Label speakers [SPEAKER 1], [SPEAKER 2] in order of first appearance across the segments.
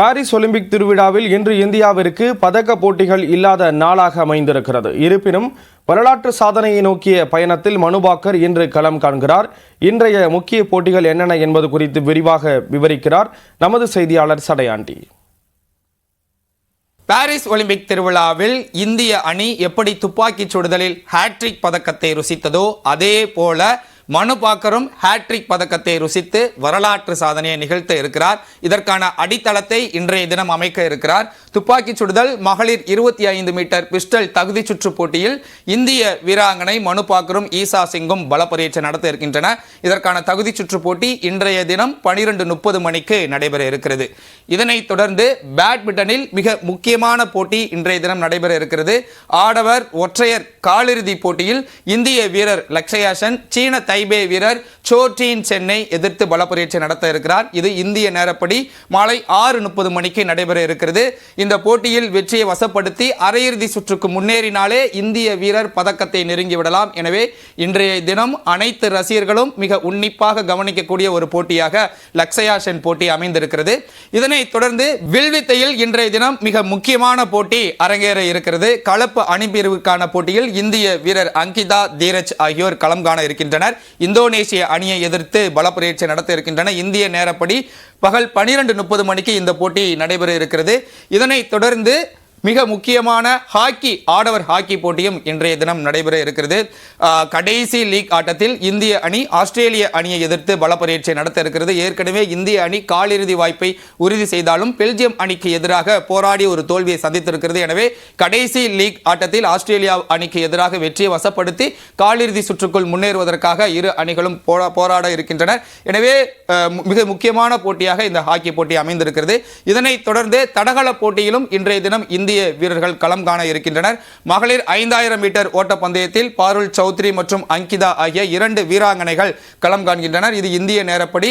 [SPEAKER 1] Paris Olympic திருவிழாவில் இன்று இந்தியாவிற்கு பதக்க போட்டிகள் இல்லாத நாளாக அமைந்திருக்கிறது. இருப்பினும் வரலாற்று சாதனையை நோக்கிய பயணத்தில் மனுபாக்கர் இன்று களம் காண்கிறார். இன்றைய முக்கிய போட்டிகள் என்னென்ன என்பது குறித்து விரிவாக விவரிக்கிறார் நமது செய்தியாளர் சடையாண்டி.
[SPEAKER 2] பாரிஸ் ஒலிம்பிக் திருவிழாவில் இந்திய அணி எப்படி துப்பாக்கிச் சுடுதலில் ஹேட்ரிக் பதக்கத்தை ருசித்ததோ அதே போல மனு பாக்கரும் ஹேட்ரிக் பதக்கத்தை ருசித்து வரலாற்று சாதனையை நிகழ்த்த இருக்கிறார். இதற்கான அடித்தளத்தை இன்றைய தினம் அமைக்க இருக்கிறார். துப்பாக்கி சுடுதல் மகளிர் இருபத்தி ஐந்து மீட்டர் பிஸ்டல் தகுதி சுற்று போட்டியில் இந்திய வீராங்கனை மனு பாக்கரும் ஈசா சிங்கும் பலப்பரீட்சை நடத்த இருக்கின்றன. இதற்கான தகுதி சுற்று போட்டி இன்றைய தினம் பனிரெண்டு முப்பது மணிக்கு நடைபெற இருக்கிறது. இதனைத் தொடர்ந்து பேட்மிண்டனில் மிக முக்கியமான போட்டி இன்றைய தினம் நடைபெற இருக்கிறது. ஆடவர் ஒற்றையர் காலிறுதி போட்டியில் இந்திய வீரர் லக்ஷயாசன் சீன தைபே வீரர் சோட்டின் சென்னை எதிர்த்து பலப்பரீட்சை நடத்த இருக்கிறார். இது இந்திய நேரப்படி மாலை ஆறு முப்பது மணிக்கு நடைபெற இருக்கிறது. இந்த போட்டியில் வெற்றியை வசப்படுத்தி அரையிறுதி சுற்றுக்கு முன்னேறினாலே இந்திய வீரர் பதக்கத்தை நெருங்கி விடலாம். எனவே இன்றைய தினம் அனைத்து ரசிகர்களும் மிக உன்னிப்பாக கவனிக்கக்கூடிய ஒரு போட்டியாக லக்ஸயா சென் போட்டி அமைந்திருக்கிறது. இதனைத் தொடர்ந்து வில்வித்தையில் இன்றைய தினம் மிக முக்கியமான போட்டி அரங்கேற இருக்கிறது. கலப்பு அணிபிரிவுக்கான போட்டியில் இந்திய வீரர் அங்கிதா தீரஜ் ஆகியோர் களம் காண இருக்கின்றனர். இந்தோனேசிய அணியை எதிர்த்து பல பயிற்சி நடத்த இருக்கின்றன இந்திய நேரப்படி பகல் பனிரெண்டு முப்பது மணிக்கு இந்த போட்டி நடைபெற இருக்கிறது. இதனைத் தொடர்ந்து மிக முக்கியமான ஹாக்கி ஆடவர் ஹாக்கி போட்டியும் இன்றைய தினம் நடைபெற இருக்கிறது. கடைசி லீக் ஆட்டத்தில் இந்திய அணி ஆஸ்திரேலிய அணியை எதிர்த்து பல பரீட்சை நடத்த இருக்கிறது. ஏற்கனவே இந்திய அணி காலிறுதி வாய்ப்பை உறுதி செய்தாலும் பெல்ஜியம் அணிக்கு எதிராக போராடி ஒரு தோல்வியை சந்தித்திருக்கிறது. எனவே கடைசி லீக் ஆட்டத்தில் ஆஸ்திரேலியா அணிக்கு எதிராக வெற்றியை வசப்படுத்தி காலிறுதி சுற்றுக்குள் முன்னேறுவதற்காக இரு அணிகளும் போரா- போராட இருக்கின்றனர். எனவே மிக முக்கியமான போட்டியாக இந்த ஹாக்கி போட்டி அமைந்திருக்கிறது. இதனைத் தொடர்ந்து தடகள போட்டியிலும் இன்றைய தினம் இந்திய இந்திய வீரர்கள் களம் காண இருக்கின்றனர். மகளிர் ஐந்தாயிரம் மீட்டர் ஓட்டப்பந்தயத்தில் பாருல் சௌத்ரி மற்றும் அங்கிதா ஆகிய இரண்டு வீராங்கனைகள் களம் காண்கின்றனர். இது இந்திய நேரப்படி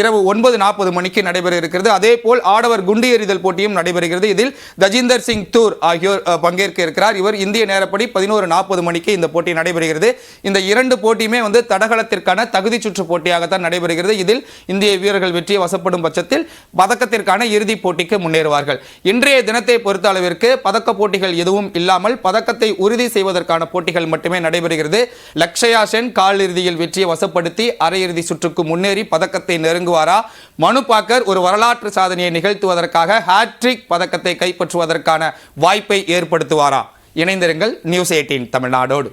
[SPEAKER 2] இரவு ஒன்பது நாற்பது மணிக்கு நடைபெற இருக்கிறது. அதே போல் ஆடவர் குண்டு எறிதல் போட்டியும் நடைபெறுகிறது. இதில் தஜிந்தர் சிங் தூர் ஆகியோர் பங்கேற்க இருக்கிறார். இவர் இந்திய நேரப்படி பதினோரு நாற்பது மணிக்கு இந்த போட்டி நடைபெறுகிறது. இந்த இரண்டு போட்டியுமே வந்து தடகளத்திற்கான தகுதி சுற்று போட்டியாகத்தான் நடைபெறுகிறது. இதில் இந்திய வீரர்கள் வெற்றியை வசப்படும் பட்சத்தில் பதக்கத்திற்கான இறுதிப் போட்டிக்கு முன்னேறுவார்கள். இன்றைய தினத்தை பொறுத்த அளவிற்கு பதக்க போட்டிகள் எதுவும் இல்லாமல் பதக்கத்தை உறுதி செய்வதற்கான போட்டிகள் மட்டுமே நடைபெறுகிறது. லக்ஷயா சென் காலிறுதியில் வெற்றியை வசப்படுத்தி அரையிறுதி சுற்றுக்கு முன்னேறி பதக்கத்தை நெருங்குவாரா? மனு பாக்கர் ஒரு வரலாற்று சாதனையை நிகழ்த்துவதற்காக ஹாட்ரிக் பதக்கத்தை கைப்பற்றுவதற்கான வாய்ப்பை ஏற்படுத்துவாரா? இணைந்திருங்கள் நியூஸ் எயிட்டீன் தமிழ்நாடோடு.